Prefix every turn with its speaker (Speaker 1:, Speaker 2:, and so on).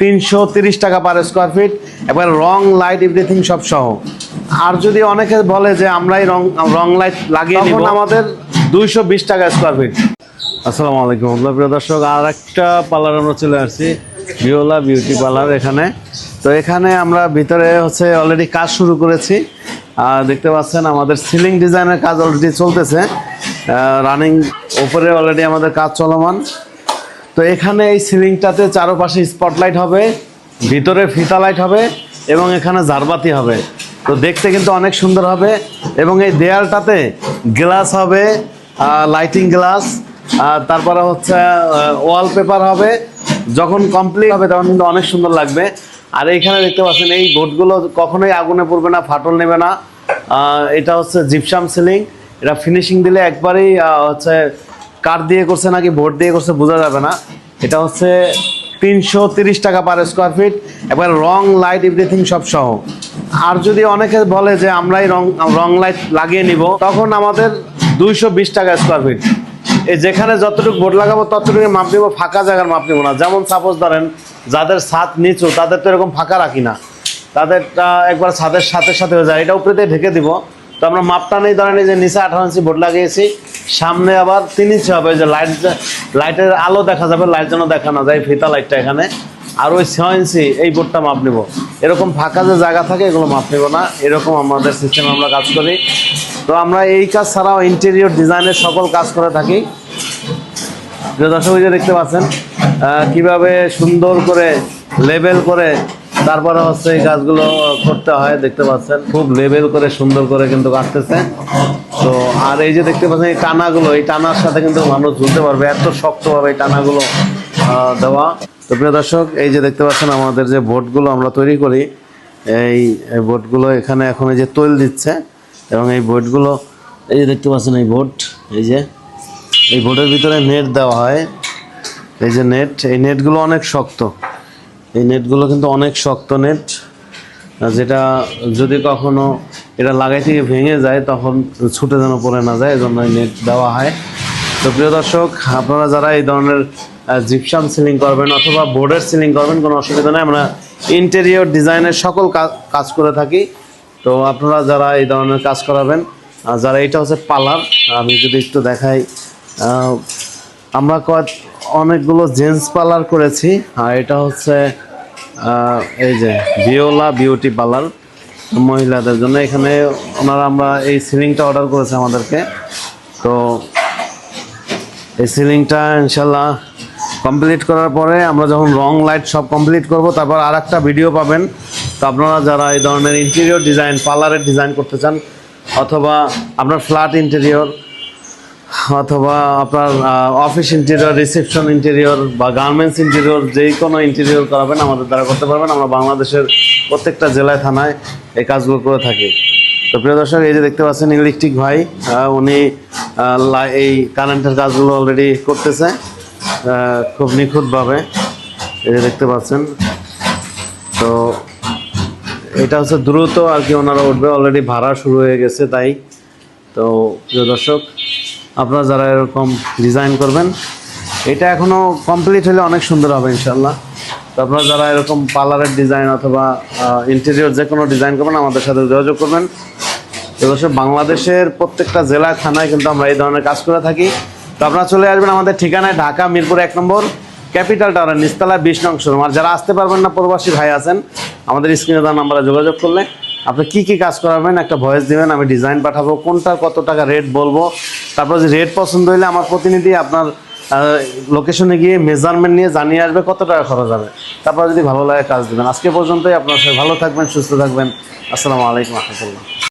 Speaker 1: তিনশো তিরিশ টাকা পার স্কোয়ার ফিট এবার রং লাইট এভরিথিং সব সহ। আর যদি অনেকে বলে যে আমরাই রং রং লাইট লাগিয়ে নিব আমাদের দুইশো বিশ টাকা স্কোয়ার ফিট আসসালামু আলাইকুম আল্লাহ প্রিয় দর্শক আর একটা পার্লার আমরা চলে আসছি বিওলা বিউটি পার্লার এখানে। তো এখানে আমরা ভিতরে হচ্ছে অলরেডি কাজ শুরু করেছি। আর দেখতে পাচ্ছেন আমাদের সিলিং ডিজাইনের কাজ অলরেডি চলতেছে। রানিং ওপরে অলরেডি আমাদের কাজ চলমান। তো এখানে এই সিলিংটাতে চারপাশে স্পটলাইট হবে, ভিতরে ফিতা লাইট হবে এবং এখানে জারবাতি হবে। তো দেখতে কিন্তু অনেক সুন্দর হবে এবং এই দেয়ালটাতে গ্লাস হবে লাইটিং গ্লাস তারপরে হচ্ছে ওয়ালপেপার হবে। যখন কমপ্লিট হবে তখন কিন্তু অনেক সুন্দর লাগবে। আর এইখানে দেখতে পাচ্ছেন, এই বোর্ডগুলো কখনোই আগুনে পড়বে না, ফাটল নেবে না। এটা হচ্ছে জিপসাম সিলিং এটা ফিনিশিং দিলে একবারেই হচ্ছে কাঠ দিয়ে করছে নাকি বোর্ড দিয়ে করছে বোঝা যাবে না। এটা হচ্ছে তিনশো তিরিশ টাকা পার স্কোয়ার ফিট এবার রং লাইট এভরিথিং সব সহ। আর যদি অনেকে বলে যে আমরাই রং রং লাইট লাগিয়ে নিব, তখন আমাদের দুইশো বিশ টাকা স্কোয়ার ফিট এই যেখানে যতটুকু বোর্ড লাগাবো ততটুকু মাপ নিবো, ফাঁকা জায়গার মাপ নিবো না। যেমন সাপোজ ধরেন, যাদের ছাদ নিচু, তাদের তো এরকম ফাঁকা রাখি না। তাদেরটা একবার ছাদের সাথে সাথে হয়ে যায়। এটা উপরে দিয়ে ঢেকে দিব। তো আমরা মাপটা নেই, ধরেন যে নিচে আঠারো ইঞ্চি বোর্ড লাগিয়েছি, সামনে আবার তিন ইঞ্চি হবে যে লাইট লাইটের আলো দেখা যাবে লাইট যেন দেখা না যায়, ফিতা লাইটটা এখানে। আর ওই ছয় ইঞ্চি, এই বোর্ডটা মাপ নিব। এরকম ফাঁকা যে জায়গা থাকে, এগুলো মাপ নিব না। এরকম আমাদের সিস্টেমে আমরা কাজ করি। তো আমরা এই কাজ ছাড়াও ইন্টেরিয়র ডিজাইনের সকল কাজ করে থাকি। যে দর্শক দেখতে পাচ্ছেন কীভাবে সুন্দর করে লেবেল করে তারপরে হচ্ছে এই কাজগুলো করতে হয়, দেখতে পাচ্ছেন। খুব লেবেল করে সুন্দর করে কিন্তু কাটতেছে। তো আর এই যে দেখতে পাচ্ছেন এই টানাগুলো, এই টানার সাথে কিন্তু মানুষ ঝুলতে পারবে, এত শক্তভাবে এই টানাগুলো দেওয়া। তো প্রিয় দর্শক, এই যে দেখতে পাচ্ছেন আমাদের যে বোটগুলো আমরা তৈরি করি, এই বোটগুলো এখানে এখন এই যে তৈল দিচ্ছে, এবং এই বোটগুলো, এই যে দেখতে পাচ্ছেন এই বোট, এই যে, এই বোর্ডের ভিতরে নেট দেওয়া হয়। এই যে নেট, এই নেটগুলো অনেক শক্ত। এই নেটগুলো কিন্তু অনেক শক্ত নেট যেটা যদি কখনো এটা লাগাই থেকে ভেঙে যায়, তখন ছুটে যেন পড়ে না যায়, এজন্য এই নেট দেওয়া হয়। তো প্রিয় দর্শক, আপনারা যারা এই ধরনের জিপসাম সিলিং করবেন অথবা বোর্ডের সিলিং করবেন, কোনো অসুবিধা নেই। আমরা ইন্টেরিয়র ডিজাইনের সকল কাজ করে থাকি। তো আপনারা যারা এই ধরনের কাজ করাবেন যারা এটা হচ্ছে পার্লার, আমি যদি একটু দেখাই আমরা কয়েক, অনেকগুলো জেন্টস পার্লার করেছি, আর এটা হচ্ছে এই যে ভিওলা বিউটি পার্লার মহিলাদের জন্য। এখানে ওনারা আমরা এই সিলিংটা অর্ডার করেছে আমাদেরকে। তো এই সিলিংটা ইনশাল্লাহ কমপ্লিট করার পরে আমরা যখন রং লাইট সব কমপ্লিট করব, তারপর আর একটা ভিডিও পাবেন। তো আপনারা যারা এই ধরনের ইন্টেরিয়র ডিজাইন পার্লারের ডিজাইন করতে চান, অথবা আপনার ফ্ল্যাট ইন্টেরিয়র অথবা আপনার অফিস ইন্টেরিয়র রিসেপশন ইন্টেরিয়র বা গার্মেন্টস ইন্টেরিয়র যেই কোনো ইন্টেরিয়র করাবেন, আমাদের দ্বারা করতে পারবেন। আমরা বাংলাদেশের প্রত্যেকটা জেলায়, থানায় এই কাজগুলো করে থাকি। তো প্রিয় দর্শক, এই যে দেখতে পাচ্ছেন ইলেকট্রিক ভাই উনি এই কারেন্টের কাজগুলো অলরেডি করতেছে খুব নিখুঁতভাবে। এই যে দেখতে পাচ্ছেন, তো এটা হচ্ছে দ্রুত আর কি ওনারা উঠবে অলরেডি ভাড়া শুরু হয়ে গেছে তাই। তো প্রিয় দর্শক আপনারা যারা এরকম ডিজাইন করবেন, এটা এখনও কমপ্লিট হলে অনেক সুন্দর হবে ইনশাল্লাহ তো আপনারা যারা এরকম পার্লারের ডিজাইন অথবা ইন্টেরিয়র যে কোনো ডিজাইন করবেন, আমাদের সাথে যোগাযোগ করবেন। এবছর বাংলাদেশের প্রত্যেকটা জেলায় থানায় কিন্তু আমরা এই ধরনের কাজ করে থাকি। তো আপনারা চলে আসবেন আমাদের ঠিকানায়, ঢাকা, মিরপুর এক নম্বর, ক্যাপিটাল টাওয়ার নিস্তালা বিশ নং শোরুম। আর যারা আসতে পারবেন না, প্রবাসী ভাই আছেন, আমাদের স্ক্রিনে দেওয়া নাম্বারে যোগাযোগ করলে আপনি কি কি কাজ করাবেন? একটা ভয়েস দিবেন, আমি ডিজাইন পাঠাবো। কোনটার কত টাকা রেট বলব? তারপর যে রেট পছন্দ হইলে আমার প্রতিনিধি আপনার লোকেশনে গিয়ে মেজারমেন্ট নিয়ে জানিয়ে আসবে কত টাকা খরচ হবে। তারপর যদি ভালো লাগে কাজ দেবেন। আজকে পর্যন্তই, আপনার সাথে ভালো থাকবেন, সুস্থ থাকবেন। আসসালামু আলাইকুম, রহমতুল্লাহ।